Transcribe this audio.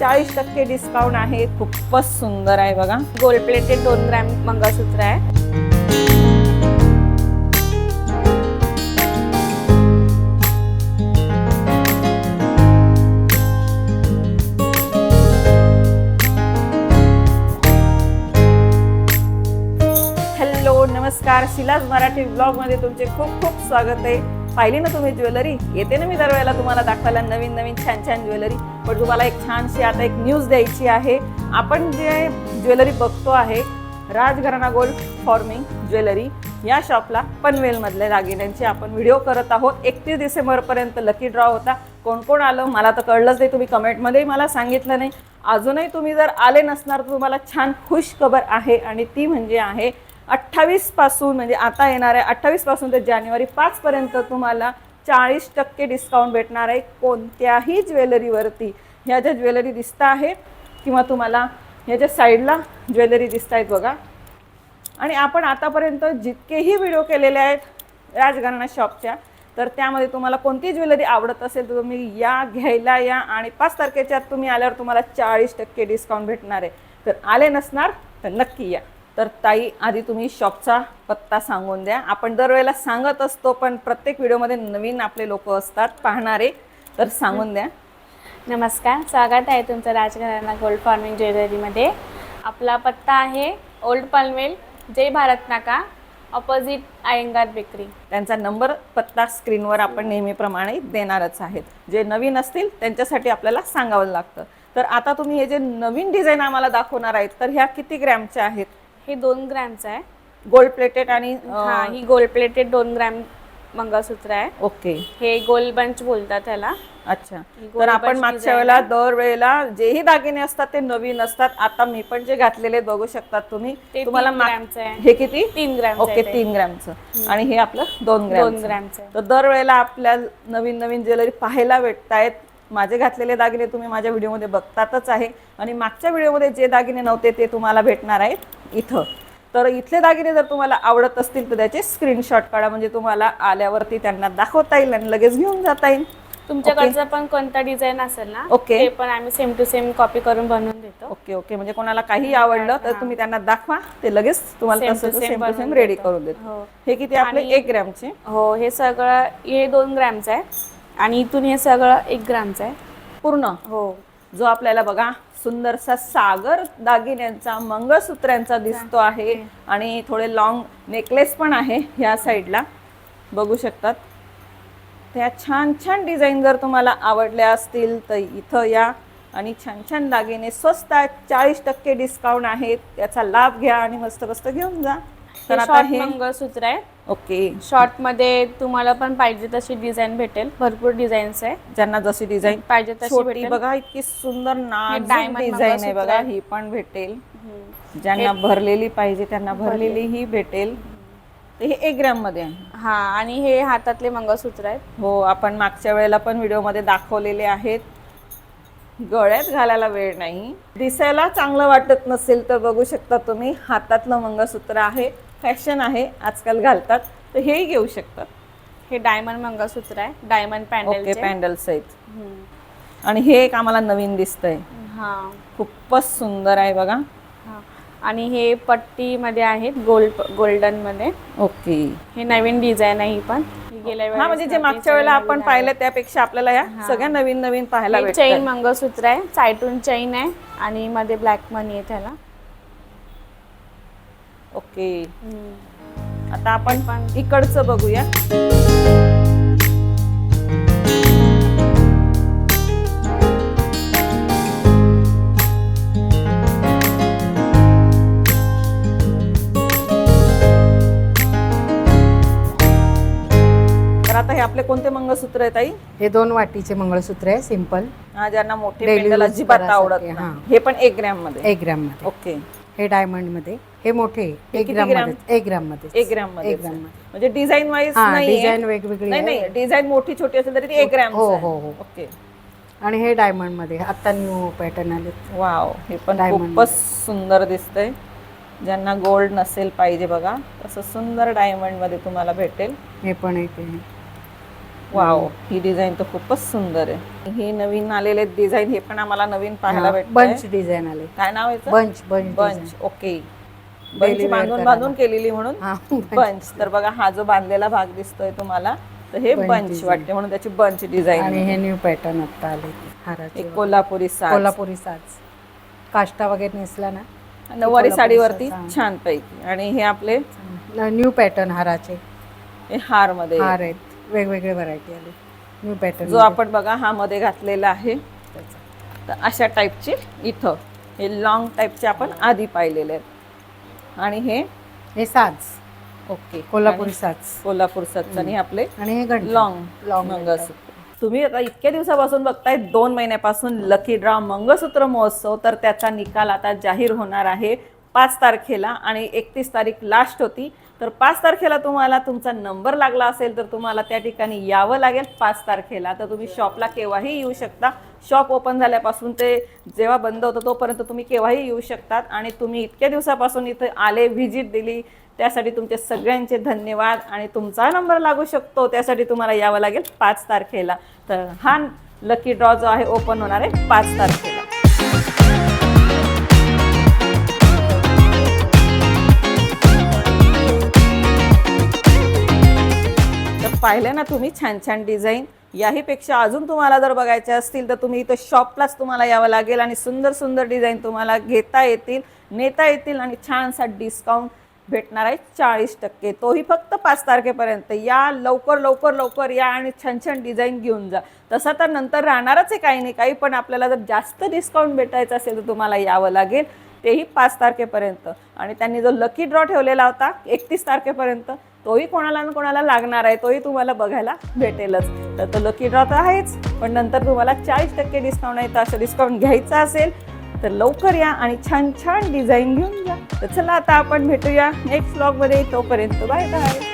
चाळीस टक्के डिस्काउंट आहे. खूपच सुंदर आहे बघा. गोल्ड प्लेटेड दोन ग्रॅम मंगळसूत्र आहे. हॅलो नमस्कार. शिलाज मराठी ब्लॉगमध्ये तुमचे खूप खूप स्वागत आहे. पाहिली ना तुम्ही ज्वेलरी? येते ना मी दरवेळेला तुम्हाला दाखवायला नवीन नवीन छान छान ज्वेलरी. पण तुम्हाला एक छानशी आता एक न्यूज द्यायची आहे. आपण जे ज्वेलरी बघतो आहे राजघराणा गोल्ड फॉर्मिंग ज्वेलरी या शॉपला पनवेलमधल्या दागिन्यांची आपण व्हिडिओ करत आहोत. एकतीस डिसेंबरपर्यंत लकी ड्रॉ होता. कोण कोण आलं? मला तर कळलंच नाही. तुम्ही कमेंटमध्येही मला सांगितलं नाही. अजूनही तुम्ही जर आले नसणार तर तुम्हाला छान खुश खबर आहे. आणि ती म्हणजे आहे अठ्ठावीसपासून म्हणजे आता येणार आहे अठ्ठावीसपासून ते जानेवारी पाच पर्यंत तुम्हाला चाळीस टक्के डिस्काउंट भेटणार आहे कोणत्याही ज्वेलरीवरती. ह्या ज्या ज्वेलरी दिसत आहे किंवा तुम्हाला ह्याच्या साईडला ज्वेलरी दिसत आहेत बघा. आणि आपण आतापर्यंत जितकेही व्हिडिओ केलेले आहेत राजघराणा शॉपच्या तर त्यामध्ये तुम्हाला कोणती ज्वेलरी आवडत असेल तर तुम्ही या घ्यायला या. आणि पाच तारखेच्या तुम्ही आल्यावर तुम्हाला चाळीस टक्के डिस्काउंट भेटणार आहे. तर आले नसणार तर नक्की या. तर ताई आधी तुम्ही शॉपचा पत्ता सांगून द्या. आपण दरवेळेला सांगत असतो पण प्रत्येक व्हिडिओमध्ये नवीन आपले लोक असतात पाहणारे. तर सांगून द्या. नमस्कार स्वागत आहे तुमचं राजघराणा गोल्ड फार्मिंग ज्वेलरीमध्ये आपला पत्ता आहे ओल्ड पनवेल जय भारत नाका ऑपोजिट अयंगार बेकरी. त्यांचा नंबर पत्ता स्क्रीनवर आपण नेहमीप्रमाणे देणारच आहेत. जे नवीन असतील त्यांच्यासाठी आपल्याला सांगावं लागतं. तर आता तुम्ही हे जे नवीन डिझाईन आम्हाला दाखवणार आहेत तर ह्या किती ग्रॅमच्या आहेत? हे दोन ग्रॅमचं आहे. गोल्ड प्लेटेड आणि हा ही गोल्ड प्लेटेड दोन ग्रॅम मंगळसूत्र आहे. ओके. हे गोल्ड बंच बोलतात त्याला अच्छा. ही तर आपण मागच्या design वेळेला दर वेळेला जेही दागिने असतात ते नवीन असतात. आता मी पण जे घातलेले आहेत बघू शकतात तुम्ही. ते तुम्हाला तीन ग्रॅमचं आहे. हे किती? तीन ग्रॅम ओके तीन ग्रॅमचं. आणि हे आपलं दोन ग्रॅम दोन ग्रॅमचं. आहे. तर दरवेळेला आपल्या नवीन नवीन ज्वेलरी पाहायला भेटत आहेत माझे घातलेले दागिने तुम्ही माझ्या व्हिडिओमध्ये बघतातच आहे. आणि मागच्या व्हिडिओमध्ये जे दागिने नव्हते ते तुम्हाला भेटणार आहेत इथं. तर इथले दागिने जर तुम्हाला आवडत असतील तर त्याचे स्क्रीनशॉट काढा. म्हणजे तुम्हाला आल्यावरती त्यांना दाखवता येईल आणि लगेच घेऊन जाता येईल. तुमच्याकडचं पण कोणता डिझाईन असेल ना ओके. ते पण आम्ही सेम टू सेम कॉपी करून बनवून देतो. Okay okay. म्हणजे कोणाला काही आवडलं तर तुम्ही त्यांना दाखवा. ते लगेच तुम्हाला तसं सेम टू सेम रेडी. करून देतो. हो. हे किती आपले एक ग्रॅमचे? हो हे सगळं हे दोन ग्रॅमचं आहे आणि इथून हे सगळं एक ग्रॅमचं आहे. पूर्ण? हो. जो आपल्याला बघा सुंदरसा सागर दागिन्यांचा मंगळसूत्र्यांचा दिसतो आहे आणि थोडे लॉंग नेकलेस पण आहे ह्या साईडला बघू शकतात. त्या छान छान डिझाईन जर तुम्हाला आवडल्या असतील तर इथं या. आणि छान छान दागिने स्वस्त आहेत चाळीस टक्के डिस्काउंट आहेत. त्याचा लाभ घ्या आणि मस्त मस्त घेऊन जा. तर आता हे मंगळसूत्र आहे. ओके. शॉर्टमध्ये तुम्हाला पण पाहिजे तशी डिझाईन भेटेल. भरपूर डिझाईन्स आहे. ज्यांना जशी डिझाईन पाहिजे तशी भेटेल. बघा इतकी सुंदर नाजूक diamond डिझाईन आहे बघा. ही पण भेटेल. ज्यांना भरलेली पाहिजे त्यांना भरलेली ही भेटेल. हे एक ग्रॅममध्ये आहे. हा आणि हे हातातले मंगळसूत्र आहेत. हो आपण मागच्या वेळेला पण व्हिडिओमध्ये दाखवलेले आहेत. गळ्यात घालायला वेळ नाही. दिसायला चांगलं वाटत नसेल तर बघू शकता तुम्ही हातातलं मंगळसूत्र आहे. फॅशन आहे आजकाल घालतात तर हेही घेऊ शकतात. हे डायमंड मंगळसूत्र आहे डायमंड ओके पॅन्डल पॅन्डल सहित. आणि हे एक आम्हाला नवीन दिसतंय. हा. खूपच सुंदर आहे बघा. हा. आणि हे पट्टी मध्ये आहेत गोल्ड गोल्डनमध्ये. ओके. हे नवीन डिझाईन आहे पण. ही गेल्या हा म्हणजे जे मागच्या वेळेला आपण पाहिलं त्यापेक्षा आपल्याला या सगळ्या नवीन नवीन पाहायला चैन मंगळसूत्र आहे साईटून चैन आहे आणि मध्ये ब्लॅक मनी आहे त्याला. ओके. आता आपण पण- इकडचं बघूया. तर आता हे आपले कोणते मंगळसूत्र आहेत आई हे दोन वाटीचे मंगळसूत्र आहे सिंपल. हा ज्यांना मोठे Daily पेंडल use अजिबात करायसाठी, आवडत हा. नाही. हे. पण एक ग्रॅममध्ये एक ग्रॅममध्ये ओके. हे डायमंडमध्ये हे मोठे हे एक ग्रॅम? मध्ये एक ग्रॅममध्ये एक ग्रॅममध्ये एक ग्रॅम. मध्ये म्हणजे डिझाईन वाईज हा नाही डिझाईन वेगवेगळी नाही डिझाईन मोठी छोटी असेल तरी एक ग्रॅम हो, हो, हो. ओके आणि हे डायमंडमध्ये आता न्यू पॅटर्न आले. वाव हे पण खूपच सुंदर दिसतंय. ज्यांना गोल्ड नसेल पाहिजे बघा तसं सुंदर डायमंडमध्ये तुम्हाला भेटेल. हे पण एक आहे. वाव ही डिझाईन तर खूपच सुंदर आहे. हे नवीन आलेले डिझाईन हे पण आम्हाला नवीन पाहायला भेटत बंच डिझाइन आले. काय नाव आहे bunch bunch bunch okay Daily bunch wear बांधून करायला. बांधून केलेली म्हणून हा बंच तर बघा हा जो बांधलेला भाग दिसतोय तुम्हाला तर हे Bunch बंच design. वाटते. म्हणून त्याची बंच डिझाईन आणि हे न्यू पॅटर्न आता आले. हाराचे एक कोल्हापुरी साज. कोल्हापुरी साज. काष्टा वगैरे नेसला ना? नऊवारी कोल्हापुरी साडीवरती साज, हा. छान पैकी आणि हे आपले न्यू पॅटर्न हाराचे. हे हारमध्ये हार आहेत. वेगवेगळे व्हरायटी आले. न्यू पॅटर्न जो आपण बघा हा मध्ये घातलेला आहे. तर अशा टाईपचे इथं हे लॉंग टाईपचे आपण आधी पाहिलेले आहेत. आणि हे हे साज. ओके कोल्हापुरी साज. कोल्हापूर सच आणि आपले आणि हे लॉंग Long मंगळसूत्र. तुम्ही आता इतक्या दिवसापासून बघताय दोन महिन्यापासून लकी ड्रॉ मंगळसूत्र महोत्सव तर त्याचा निकाल आता जाहीर होणार आहे पाच तारखेला आणि एकतीस तारीख लास्ट होती. तर पाच तारखेला तुम्हाला तुमचा नंबर लागला असेल तर तुम्हाला त्या ठिकाणी यावं लागेल पाच तारखेला. तर तुम्ही शॉपला केव्हाही येऊ शकता. शॉप ओपन झाल्यापासून ते जेव्हा बंद होतं तोपर्यंत तुम्ही केव्हाही येऊ शकतात. आणि तुम्ही इतक्या दिवसापासून इथे आले व्हिजिट दिली त्यासाठी तुमचे सगळ्यांचे धन्यवाद. आणि तुमचा नंबर लागू शकतो त्यासाठी तुम्हाला यावं लागेल पाच तारखेला. तर हा लकी ड्रॉ जो आहे ओपन होणार आहे पाच तारखेला. पाहिलं ना तुम्ही छान छान डिझाईन. याहीपेक्षा अजून तुम्हाला जर बघायचे असतील तर तुम्ही इथं शॉपलाच तुम्हाला यावं लागेल आणि सुंदर सुंदर डिझाईन तुम्हाला घेता येतील नेता येतील आणि छानसा डिस्काउंट भेटणार आहे चाळीस टक्के. तोही फक्त पाच तारखेपर्यंत. या लवकर लवकर लवकर या आणि छान छान डिझाईन घेऊन जा. तसं तर नंतर राहणारच आहे काही नाही काही पण आपल्याला जर जास्त डिस्काउंट भेटायचं असेल तर तुम्हाला यावं लागेल. तेही पाच तारखेपर्यंत. आणि त्यांनी जो लकी ड्रॉ ठेवलेला होता एकतीस तारखेपर्यंत तोही कोणाला ना कोणाला लागणार आहे तोही तुम्हाला बघायला भेटेलच. तर तो लकी ड्रॉ तर आहेच पण नंतर तुम्हाला चाळीस टक्के डिस्काउंट आहे तर असं डिस्काउंट घ्यायचं असेल तर लवकर या आणि छान छान डिझाईन घेऊन जा तर चला आता आपण भेटूया नेक्स्ट ब्लॉगमध्ये तोपर्यंत बाय बाय